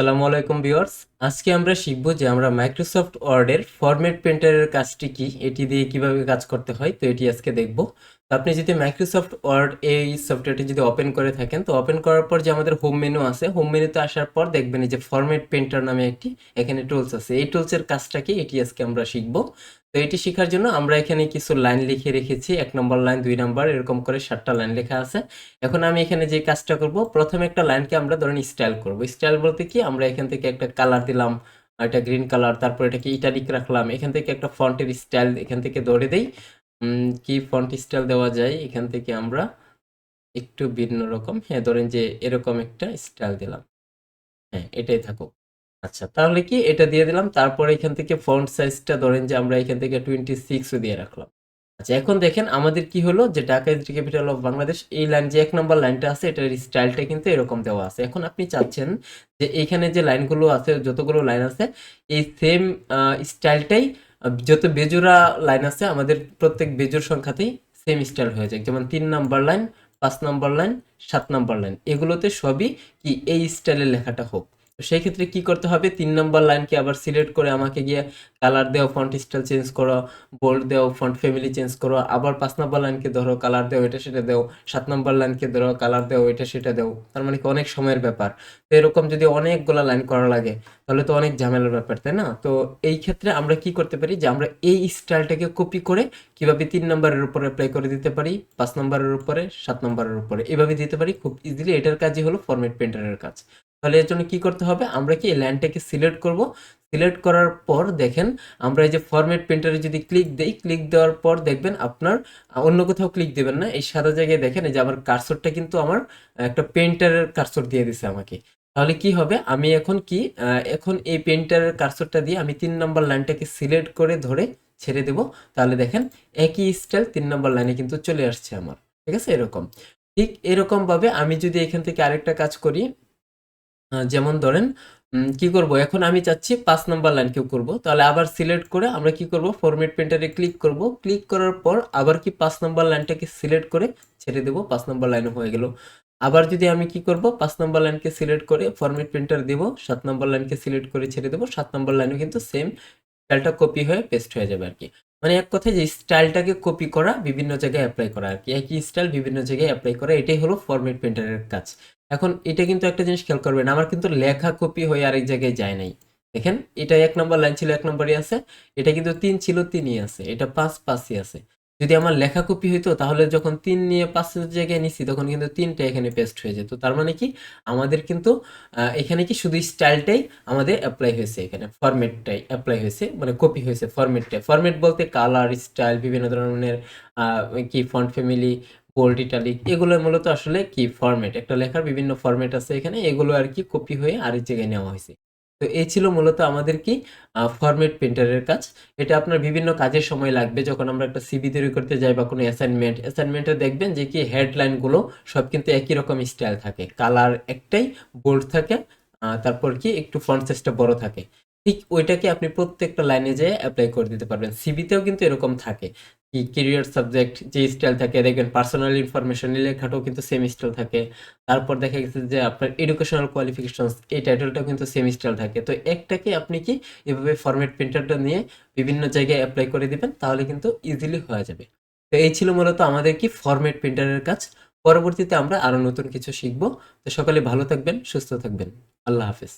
সালামু আলাইকুম ভিউয়ার্স। আজকে আমরা শিখব যে আমরা মাইক্রোসফট ওয়ার্ডের ফরম্যাট প্রিন্টারের কাজটি কি, এটি দিয়ে কীভাবে কাজ করতে হয়, তো এটি আজকে দেখব। তো আপনি যদি মাইক্রোসফট ওয়ার্ড এই সফটওয়্যারটি যদি ওপেন করে থাকেন, তো ওপেন করার পর যে আমাদের হোম মেনু আছে হোম মেনুতে আসার পর দেখবেন যে ফরম্যাট প্রিন্টার নামে একটি এখানে টুলস আছে। এই টুলসের কাজটা কি, এটি আজকে আমরা শিখব। তো এটি শেখার জন্য আমরা এখানে কিছু লাইন লিখে রেখেছি। এক নম্বর লাইন, দুই নম্বর, এরকম করে সাতটা লাইন লেখা আছে। এখন আমি এখানে যে কাজটা করব, প্রথমে একটা লাইনকে আমরা ধরেন স্টাইল করব। স্টাইল বলতে কি? আমরা এখান থেকে একটা কালার দিলাম এটা গ্রিন কালার, তারপর এটাকে ইটালিক রাখলাম। এখান থেকে একটা ফন্টের স্টাইল এখান থেকে ধরে দেই। কি ফন্ট স্টাইল দেওয়া যায়? এখান থেকে আমরা একটু ভিন্ন রকম হ্যাঁ ধরেন যে এরকম একটা স্টাইল দিলাম। হ্যাঁ এটাই থাকুক। আচ্ছা তাহলে কি এটা দিয়ে দিলাম? তারপরে এখান থেকে ফন্ট সাইজটা ধরেন যে আমরা এখান থেকে টোয়েন্টি সিক্সও দিয়ে রাখলাম। আচ্ছা এখন দেখেন আমাদের কি হলো? যে Dhaka is capital of Bangladesh, এই লাইন যে এক নম্বর লাইনটা আছে, এটার স্টাইলটা কিন্তু এরকম দেওয়া আছে। এখন আপনি চাচ্ছেন যে এখানে যে লাইনগুলো আছে, যতগুলো লাইন আছে, এই সেম স্টাইলটাই যত বেজোড়া লাইন আছে, আমাদের প্রত্যেক বেজোর সংখ্যাতেই সেম স্টাইল হয়ে যায়। যেমন তিন নাম্বার লাইন পাঁচ নাম্বার লাইন সাত নাম্বার লাইন এগুলোতে সবই কি এই স্টাইলের লেখাটা হোক। তো সেই ক্ষেত্রে কি করতে হবে? তিন নাম্বার লাইনকে আবার সিলেক্ট করে আমাকে গিয়ে কালার দেও ফন্ট স্টাইল চেঞ্জ করো বোল্ড দেও ফন্ট ফ্যামিলি চেঞ্জ করো, আবার পাঁচ নাম্বার লাইনকে ধরো কালার দেও, এটা সেটা দেও, সাত নাম্বার লাইনকে ধরো কালার দেও, এটা সেটা দেও। তার মানে কি অনেক সময়ের ব্যাপার। তো এরকম যদি অনেকগুলা লাইন করা লাগে, তাহলে তো অনেক ঝামেলার ব্যাপার, তাই না? তো এই ক্ষেত্রে আমরা কি করতে পারি যে, আমরা এই স্টাইলটাকে কপি করে কীভাবে তিন নম্বরের উপরে অ্যাপ্লাই করে দিতে পারি? পাঁচ নম্বরের উপরে, সাত নম্বরের উপরে। এভাবে দিতে পারি, খুব ইজিলি এটার কাজই হলো ফরম্যাট প্রিন্টারের কাজ। তাহলে এর জন্য কি করতে হবে? আমরা কি এই লাইনটাকে সিলেক্ট করব? সিলেক্ট করার পর দেখেন, আমরা এই যে ফরম্যাট প্রিন্টারে যদি ক্লিক দেই ক্লিক দেওয়ার পর দেখবেন আপনার অন্য কোথাও ক্লিক দেবেন না। এই সাদা জায়গায় দেখেন, এই যে আমার কার্সরটা কিন্তু আমার একটা পেন্টারের কার্সর দিয়ে দিছে আমাকে। তাহলে কি হবে? আমি এখন কি এখন এই পেন্টারের কার্সরটা দিয়ে আমি তিন নম্বর লাইনটাকে সিলেক্ট করে ধরে ছেড়ে দেব। তাহলে দেখেন, একই স্টাইল তিন নম্বর লাইনে কিন্তু চলে আসছে আমার। ঠিক আছে? এরকম। ঠিক এরকম ভাবে আমি যদি এখান থেকে আরেকটা কাজ করি যেমন ধরেন কি করব? এখন আমি চাচ্ছি পাঁচ নাম্বার লাইন কেউ করব। তাহলে আবার সিলেক্ট করে আমরা কি করব? ফরম্যাট প্রিন্টারে ক্লিক করব। ক্লিক করার পর আবার কি পাঁচ নাম্বার লাইনটাকে সিলেক্ট করে ছেড়ে দেব। পাঁচ নাম্বার লাইনও হয়ে গেল। আবার যদি আমি কি করব? পাঁচ নাম্বার লাইনকে সিলেক্ট করে ফরম্যাট প্রিন্টার দেব। সাত নাম্বার লাইনকে সিলেক্ট করে ছেড়ে দেব। সাত নাম্বার লাইনও কিন্তু সেম স্টাইলটা কপি হয়ে পেস্ট হয়ে যাবে আর কি। মানে এক কথায় যে স্টাইলটাকে কপি করা, বিভিন্ন জায়গায় অ্যাপ্লাই করা আর কি। একই স্টাইল বিভিন্ন জায়গায় অ্যাপ্লাই করা, এটাই হলো ফরম্যাট প্রিন্টারের কাজ। এখন এটা কিন্তু একটা জিনিস খেয়াল করবেন, আমার কিন্তু লেখা কপি হয়ে আরেক জায়গায় যায় নাই। দেখেন, এটা এক নম্বর লাইন ছিল, এক নম্বরই আছে, এটা কিন্তু তিন ছিল, তিনই আছে, এটা পাঁচ, পাঁচই আছে। যদি আমার লেখা কপি হইতো, তাহলে যখন তিন নিয়ে পাঁচের জায়গায় নিছি, তখন কিন্তু তিনটা এখানে পেস্ট হয়ে যেত। তার মানে কি? আমাদের কিন্তু এখানে কি শুধু স্টাইলটাই আমাদের অ্যাপ্লাই হয়েছে এখানে। ফরম্যাটটাই অ্যাপ্লাই হয়েছে মানে কপি হয়েছে ফরম্যাটটাই ফরম্যাট বলতে কালার স্টাইল বিভিন্ন ধরনের কি ফন্ট ফ্যামিলি বোল্ড ইটালিক এগুলো মূলত আসলে কি ফরম্যাট একটা লেখার বিভিন্ন ফরম্যাট আছে এখানে, এগুলো আর কি কপি হয়ে আরেক জায়গায় নেওয়া হয়েছে। তো এই ছিল মূলত আমাদের কি ফরম্যাট প্রিন্টারের কাজ। এটা আপনার বিভিন্ন কাজের সময় লাগবে, যখন আমরা একটা সিভি তৈরি করতে যাই বা কোনো অ্যাসাইনমেন্ট অ্যাসাইনমেন্টে দেখবেন যে কি হেডলাইনগুলো সব কিন্তু একই রকম স্টাইল থাকে। কালার একটাই বোল্ড থাকে তারপর কি, একটু ফন্ট সাইজটা বড় থাকে। ঠিক ওইটাকে আপনি প্রত্যেকটা লাইনে যেয়ে অ্যাপ্লাই করে দিতে পারবেন। সিভিতেও কিন্তু এরকম থাকে। কি কেরিয়ার সাবজেক্ট যে স্টাইল থাকে, দেখবেন পার্সোনাল ইনফরমেশন লেখাটাও কিন্তু সেম স্টাইল থাকে। তারপর দেখা গেছে যে আপনার এডুকেশনাল কোয়ালিফিকেশনস এই টাইটেলটাও কিন্তু সেম স্টাইল থাকে। তো একটাকে আপনি কি এভাবে ফরম্যাট প্রিন্টারটা নিয়ে বিভিন্ন জায়গায় অ্যাপ্লাই করে দিবেন, তাহলে কিন্তু ইজিলি হয়ে যাবে। তো এই ছিল মূলত আমাদের কি ফরম্যাট প্রিন্টারের কাজ। পরবর্তীতে আমরা আরও নতুন কিছু শিখব। তো সকালে ভালো থাকবেন, সুস্থ থাকবেন। আল্লাহ হাফেজ।